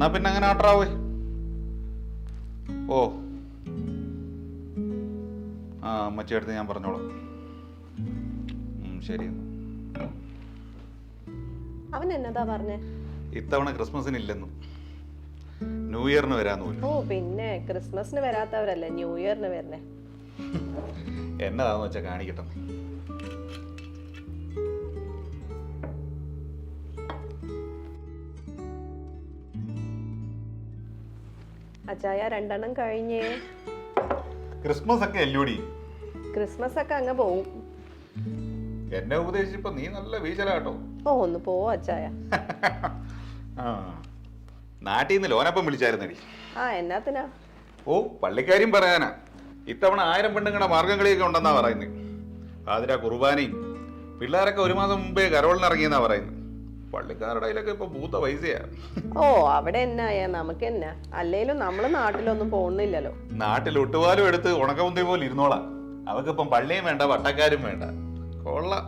എന്നാ പിന്നെ അങ്ങനെ ആട്ടറാവേ. ഓ. ആ അമ്മച്ചിയടുത്ത് ഞാൻ പറഞ്ഞോളാം. ശരി. അവൻ എന്നതാ പറഞ്ഞേ? ഇത്തവണ ക്രിസ്മസിന് ഇല്ലെന്നും. ന്യൂ ഇയറിന് വരാന്ന് ഓ പിന്നെ ക്രിസ്മസിന് വരാത്തവരല്ലേ ന്യൂ ഇയറിന് വരണേ എന്നതാന്ന് വെച്ചാ കാണിക്കട്ടെ. അച്ചായ രണ്ടെണ്ണം കഴിഞ്ഞേ. ക്രിസ്മസ് ഒക്കെ അല്ലൂടി ക്രിസ്മസ് ഒക്കെ അങ്ങ് പോവും. എന്നെ ഉപദേശിച്ചപ്പോ നീ നല്ല വീശലാട്ടോ. ഓ ഒന്ന് പോവോ അച്ചായ നാട്ടിൽ നിന്ന് ലോനപ്പം വിളിച്ചായിരുന്നടി. ആ എന്നാത്തിനാ? ഓ പള്ളിക്കാരും പറയാനാ. ഇത്തവണ ആയിരം പെണ്ണുങ്ങളുടെ മാർഗംകളിയൊക്കെ ഉണ്ടെന്നാ പറയുന്നത് അതിരാ കുർബാനയും. പിള്ളേരൊക്കെ ഒരു മാസം മുമ്പേ കരോളിന് ഇറങ്ങിയെന്നാ പറയുന്നത് പള്ളിക്കാരുടെ കയ്യിലൊക്കെ ഇപ്പൊ ഭൂത പൈസയാ. ഓ അവിടെ എന്നായ നമുക്ക് എന്നാ? അല്ലേലും നമ്മൾ നാട്ടിലൊന്നും പോകുന്നില്ലല്ലോ. നാട്ടിൽ ഒട്ടുപാലും എടുത്ത് ഉണക്കമുന്തി പോലെ ഇരുന്നോളാം. അവക്കിപ്പം പള്ളിയും വേണ്ട വട്ടക്കാരും വേണ്ട. കൊള്ളാം.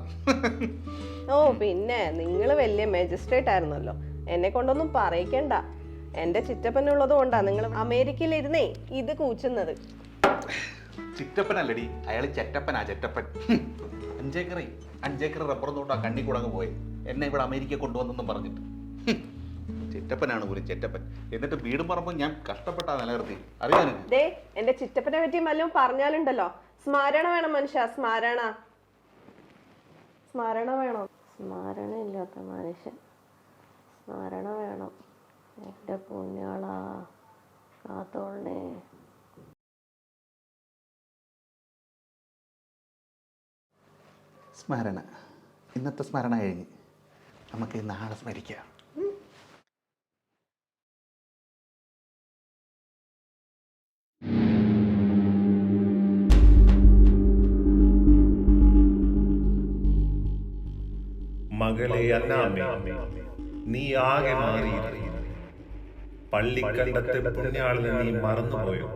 ഓ പിന്നെ നിങ്ങൾ വലിയ മജിസ്ട്രേറ്റ് ആയിരുന്നല്ലോ. എന്നെ കൊണ്ടൊന്നും പറയിക്കണ്ട. എന്റെ ചിറ്റപ്പനുള്ളത് കൊണ്ടാ നിങ്ങൾ അമേരിക്കയിൽ ഇരുന്നേ ഇത് കൂച്ചുന്നത്. ചിറ്റപ്പനല്ലടി അയാൾ ചെറ്റപ്പനാ ചെറ്റപ്പൻ. അഞ്ചേക്കറി അഞ്ചേക്കർ റബ്ബർ ആ കണ്ണി കുടങ്ങ് പോയി. എന്നെ ഇവിടെ അമേരിക്ക കൊണ്ടുവന്നെന്നും പറഞ്ഞിട്ട്. ചിറ്റപ്പനാണ് ഒരു ചിറ്റപ്പൻ. എന്നിട്ട് വീടും പറമ്പും ഞാൻ കഷ്ടപ്പെട്ടാ നിലനിർത്തി. ദേ എന്റെ ചിറ്റപ്പനെ പറ്റി വല്ലതും പറഞ്ഞാലുണ്ടല്ലോ. സ്മാരണ വേണം മനുഷ്യ സ്മാരണ. സ്മാരണ വേണം? സ്മാരണ ഇല്ലാത്ത മനുഷ്യൻ. സ്മാരണ വേണം. എന്റെ പുണ്യാളാ കാത്തോളണേ സ്മരണ. ഇന്നത്തെ സ്മരണ കഴിഞ്ഞ് നമുക്ക് നാളെ സ്മരിക്കാം. മകളെ അന്നാമേ നീ ആകെ മാറി പള്ളിക്കണ്ടത്തെ പുണ്യാളിനെ നീ മറന്നുപോയോ?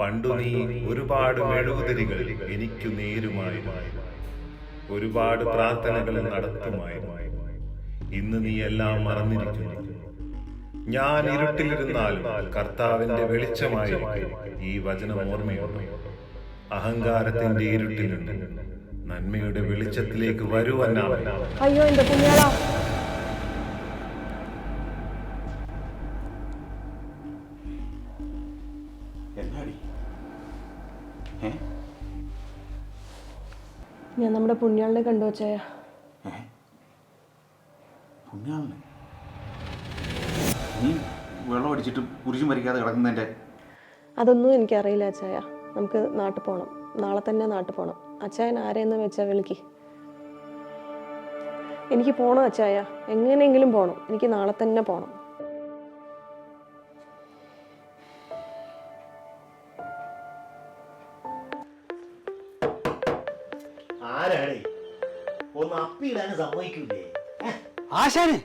പണ്ടു നീ ഒരുപാട് മെഴുകുതിരികൾ എനിക്കു നേരുമായിരുന്നു. ഒരുപാട് പ്രാർത്ഥനകൾ നടത്തുമായിരുന്നു. ഇന്ന് നീ എല്ലാം മറന്നിരിക്കുന്നു. ഞാൻ ഇരുട്ടിലിരുന്നാലും കർത്താവിന്റെ വെളിച്ചമായി ഈ വചനം ഓർമ്മയുണ്ട്. അഹങ്കാരത്തിന്റെ ഇരുട്ടിലുണ്ട് നന്മയുടെ വെളിച്ചത്തിലേക്ക് വരുവന്നാമേ അയ്യോ എന്റെ പുണ്യാളാ എന്നാടി? ഏ? ഞാൻ നമ്മുടെ പുണ്യാളിനെ കണ്ടു വച്ചായ ഏ? പുണ്യാളിനെ? നീ വെള്ളം അടിച്ചിട്ട് കുരിശും വരിക്കാതെ അതൊന്നും എനിക്കറിയില്ല അച്ചായ നമുക്ക് നാട്ടിൽ പോകണം നാളെ തന്നെ നാട്ടിൽ പോകണം അച്ചായൻ ആരെയെന്ന് വെച്ചാൽ വിളിക്ക്. എനിക്ക് പോകണം അച്ചായ എങ്ങനെയെങ്കിലും പോകണം എനിക്ക് നാളെ തന്നെ പോകണം സമ്മതിക്കൂലേ ആശാനെ.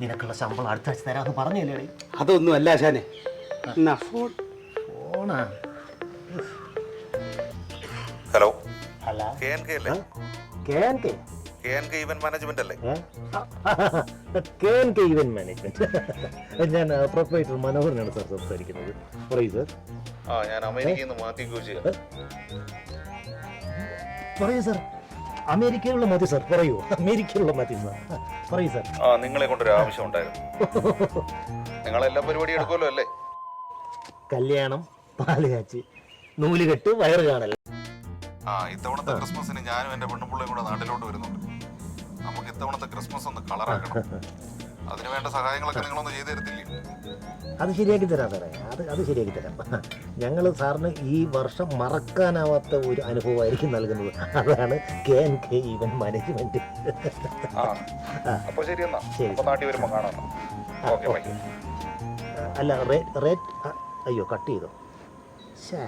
നിനക്കുള്ള ശമ്പളം അടുത്ത ആഴ്ച തരാമെന്ന് പറഞ്ഞല്ലേ അതൊന്നും അല്ല ആശാനെ. എന്നാ ഫോൺ. ഓണാ ഹലോ. ഞാൻ പ്രൊപ്പറേറ്റർ മനോഹരനാണ് സാർ സംസാരിക്കുന്നത്. പറയൂ സാർ. ആ ഞാൻ അമേരിക്കയിൽ നിന്ന് മാറ്റി കോച്ച് പറയൂ സാർ. അമേരിക്കയിലുള്ള മതി സാർ പറയൂ. അമേരിക്കയിലുള്ള മതി സാർ. പറയൂ സാർ. ആ നിങ്ങളെ കൊണ്ടൊരു ആവശ്യം ഉണ്ടായിരുന്നു. പരിപാടി എടുക്കുമല്ലോ അല്ലേ? കല്യാണം പാൽ കാച്ചി നൂലുകെട്ട് വയറ് കാണൽ. ആ ഇത്തവണത്തെ ക്രിസ്മസിന് ഞാനും എന്റെ പെണ്ണുപിള്ളയും കൂടെ നാട്ടിലോട്ട് വരുന്നുണ്ട്. നമുക്ക് ഇത്തവണത്തെ ക്രിസ്മസ് ഒന്ന് കളറാക്കണം. അതിന് വേണ്ട സഹായങ്ങളൊക്കെ നിങ്ങളൊന്ന് ചെയ്തു തരത്തില്ലേ അത് ശരിയാക്കി തരാം സാറേ അത് അത് ശരിയാക്കി തരാം ഞങ്ങൾ സാറിന് ഈ വർഷം മറക്കാനാവാത്ത ഒരു അനുഭവമായിരിക്കും നൽകുന്നത് അതാണ് K N K event management ആ അപ്പൊ ശരി എന്നാ ശരി. അപ്പൊ നാട്ടിൽ വരുമ്പോ കാണാം അല്ല റേറ്റ് റേറ്റ് അയ്യോ കട്ട് ചെയ്തോ ശേ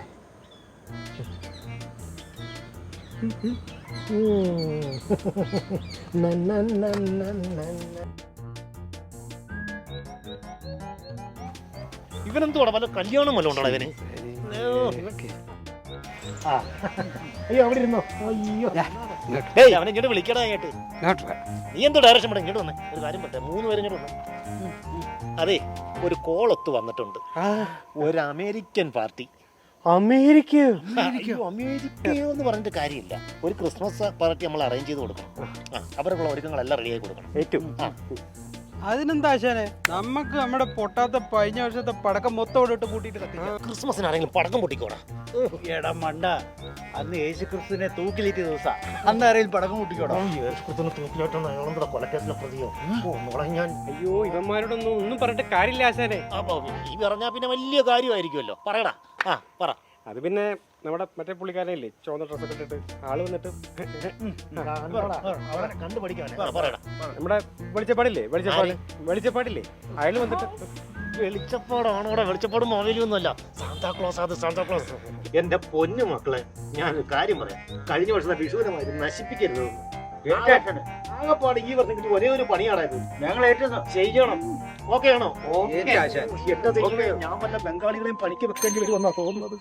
ഇവനെന്തോടാ വല്ല കല്യാണം വല്ല ഉണ്ടോ ഇവന്? അയ്യോ അവിടെ ഇരുന്നോ? അയ്യോ. ഡേയ് അവനെ ഇങ്ങോട്ട് വിളിക്കടാ കേട്ട് നീ എന്തോ ഡയറക്ഷൻ പറ്റും ഇങ്ങോട്ട് വന്നേ. ഒരു കാര്യം പറ്റേ മൂന്ന് പേര് ഇങ്ങോട്ട് വന്നേ. അതെ ഒരു കോൾ ഒത്ത് വന്നിട്ടുണ്ട്. ഒരു അമേരിക്കൻ പാർട്ടി. അമേരിക്ക അയ്യോ അമേരിക്കയോ എന്ന് പറഞ്ഞിട്ട് കാര്യമില്ല. ഒരു ക്രിസ്മസ് പാർട്ടി നമ്മൾ അറേഞ്ച് ചെയ്ത് കൊടുക്കണം. അവർക്കുള്ള ഒരുക്കങ്ങളെല്ലാം റെഡിയായി കൊടുക്കണം. ഏറ്റവും. അതിനെന്താ ആശാനെ? നമുക്ക് നമ്മുടെ പൊട്ടാത്ത കഴിഞ്ഞ വർഷത്തെ പടക്കം മൊത്തം ഇവിടെ ഇട്ട് കൂട്ടിയിട്ട് കത്തിക്കാം. ക്രിസ്മസിന് ആരെങ്കിലും പടക്കം പൊട്ടിക്കോടാ? എടാ മണ്ട. അന്ന് യേശു ക്രിസ്തുവിനെ തൂക്കിലേറ്റിയ ദിവസാ. അന്ന് ആരെങ്കിലും പടക്കം പൊട്ടിക്കോടാ? തൂക്കിലോട്ടൊന്നും അയാളെന്താ കൊലക്കേസിലെ പ്രതിയോ? ഒന്നോളെ ഞാൻ അയ്യോ ഇവന്മാരോടൊന്നും ഒന്നും പറഞ്ഞിട്ട് കാര്യമില്ല ആശാനെ. അപ്പൊ ഈ പറഞ്ഞാ പിന്നെ വലിയ കാര്യമായിരിക്കുമല്ലോ. പറയടാ. ആ പറ. അത് പിന്നെ നമ്മുടെ മറ്റേ പുള്ളിക്കാരനില്ലേ ചുവന്ന ഡ്രസ്സൊക്കെ ഇട്ടിട്ട് ആൾ വന്നിട്ട് നമ്മുടെ വെളിച്ചപ്പാടില്ലേ വെളിച്ചപ്പാട് വെളിച്ചപ്പാടില്ലേ? അയാൾ വന്നിട്ട് വെളിച്ചപ്പാടാണോ വെളിച്ചപ്പാടും മാവേലിയും ഒന്നുമല്ല. സാന്താക്ലോസ് അത് സാന്താക്ലോസ് എന്റെ പൊന്നു മക്കളെ ഞാൻ കാര്യം പറയാം. കഴിഞ്ഞ വർഷത്തെ വിഷുവിനെ നശിപ്പിക്കരുത് ആകപ്പാട് ഈ വർഷം ഒരേ ഒരു പണിയാണായത് ഞങ്ങൾ ഏറ്റവും ചെയ്യണം. ഓക്കെ. ആണോ ഞാൻ വല്ല ബംഗാളികളെയും പണിക്ക് വെക്കേണ്ടി വരുമെന്നാ തോന്നുന്നത്.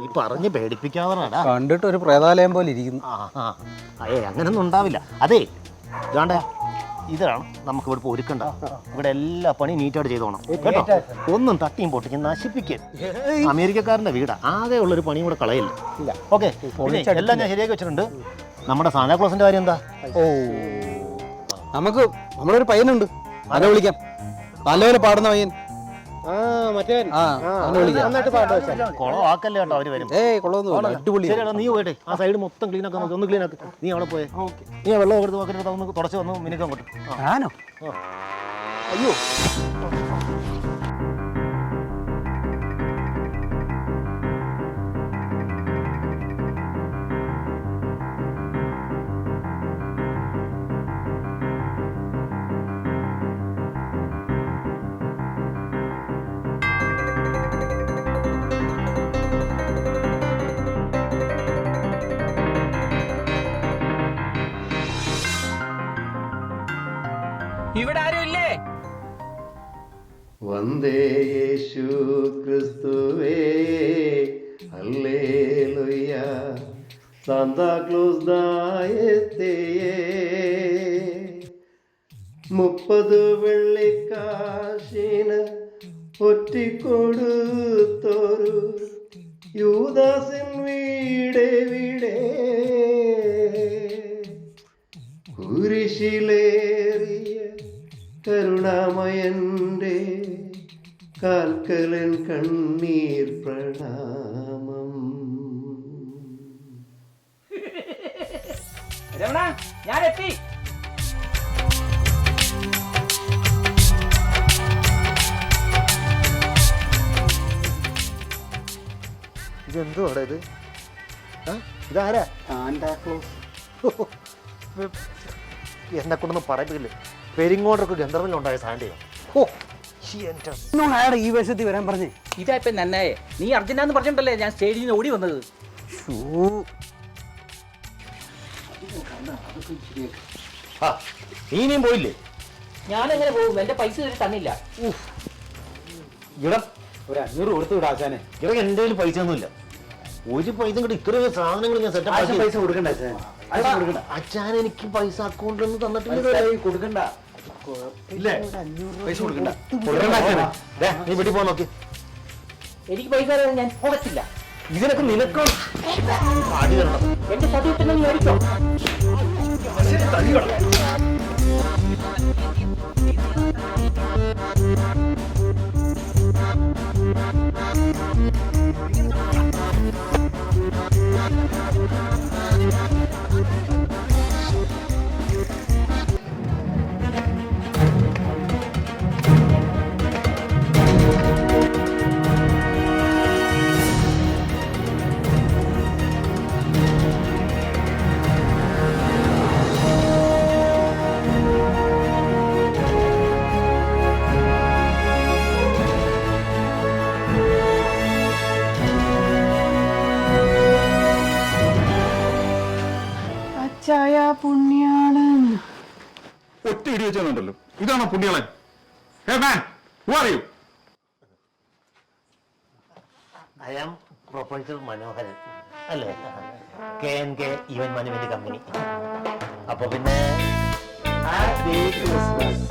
നീ പറഞ്ഞ് പേടിപ്പിക്കാതെ കണ്ടിട്ട് ഒരു പ്രേതാലയം പോലെ ഇരിക്കുന്നു. അയേ അയ്യേ അങ്ങനൊന്നും ഉണ്ടാവില്ല. അതെ ഇതാണ്ട. ഇതാണ് നമുക്ക് ഇവിടെ ഒരുക്കണ്ട. ഇവിടെ എല്ലാ പണിയും നീറ്റായിട്ട് ചെയ്തോണം. കേട്ടോ? ഒന്നും തട്ടിയും പൊട്ടിക്കും നശിപ്പിക്കരുത്. അമേരിക്കക്കാരന്റെ വീടാ. ആകെ ഉള്ളൊരു പണിയും കൂടെ കളയില്ല. ഓക്കെ എല്ലാം ഞാൻ ശരിയാക്കി വെച്ചിട്ടുണ്ട്. നമ്മുടെ സാന്താക്ലോസിന്റെ കാര്യം എന്താ? ഓ. നമുക്ക് നമ്മളൊരു പയ്യനുണ്ട്. അതെ വിളിക്കാം. നല്ലവരെ പാടുന്ന പയ്യൻ. കേട്ടോ അവർ വരും. ഏയ് അടിപൊളി നീ പോയിട്ടെ. ആ സൈഡ് മൊത്തം ക്ലീൻ ആക്കാൻ നോക്ക് ഒന്ന് ക്ലീൻ ആക്ക്. നീ അവിടെ പോയെ. നീ വെള്ളം എടുത്ത് നോക്കിട്ട് ഒന്ന് തുടച്ച് വന്ന് മിനുക്കാൻ കൊട്ടു ഞാനോ? അയ്യോ. വന്ദേ യേശു ക്രിസ്തുവേ. ഹല്ലേലൂയ. സാന്താക്ലോസ് ദായത്തെയേ. മുപ്പത് വെള്ളിക്കാശിന് ഒറ്റിക്കൊടുത്തൊരു യൂദാസിൻ വീടേ കുരിശിലേറിയ കാൽക്കലൻ കണ്ണീർ പ്രണാമം. രമണ ഞാൻ എത്തി ഇതെന്തുവാടാ ഇത്? ആ? ഇതാരാ? എന്നെ കൊണ്ടൊന്നും പറയത്തില്ലേ പെരിങ്ങോട്ടൊക്കെ ഗന്ധർവിലുണ്ടായ സാൻഡിയോ ഓ എന്റെ അയാളെ ഈ വേഷത്തിൽ വരാൻ പറഞ്ഞേ? ഇതാ ഇപ്പൊ നന്നായേ നീ അർജന്റാന്ന് പറഞ്ഞിട്ടല്ലേ ഞാൻ സ്റ്റേജിൽ നിന്ന് ഓടി വന്നത്? നീ ഇനിയും പോയില്ലേ? ഞാൻ എങ്ങനെ പോകും? എന്റെ പൈസ ഇതുവരെ തന്നില്ല. ഇടം ഒരു അഞ്ഞൂറ് കൊടുത്തു വിടാ ആശാനെ. ഇവിടെ എന്റെ കയ്യിൽ പൈസ ഒന്നുമില്ല. ഒരു പൈസ കൂടി ഇത്രയും സാധനങ്ങൾ ഞാൻ സെറ്റപ്പ് പൈസ കൊടുക്കണ്ട കൊടുക്കണ്ട. അച്ഛൻ എനിക്ക് പൈസ അക്കൗണ്ടിൽ നിന്ന് തന്നിട്ടില്ല. കൊടുക്കണ്ട. ഇല്ലേ? പൈസ കൊടുക്കണ്ട. ദേ, നീ വീട്ടിൽ പോ നോക്കി. എനിക്ക് പൈസ തരാതെ ഞാൻ കൊടുക്കില്ല ഇതിനൊക്കെ നിനക്ക്? അടി തരണം. എന്റെ സർട്ടിഫിക്കറ്റ് നീ മേടിച്ചോ തടി കളയാം. ഒറ്റ ഇടി വെച്ചോ ഇതാണോ പുണ്യാളൻ അറിയൂ ഐ ആം പ്രൊഫസർ മനോഹരൻ അല്ലേ? K N K event management company അപ്പൊ പിന്നെ ഹാപ്പി ക്രിസ്മസ്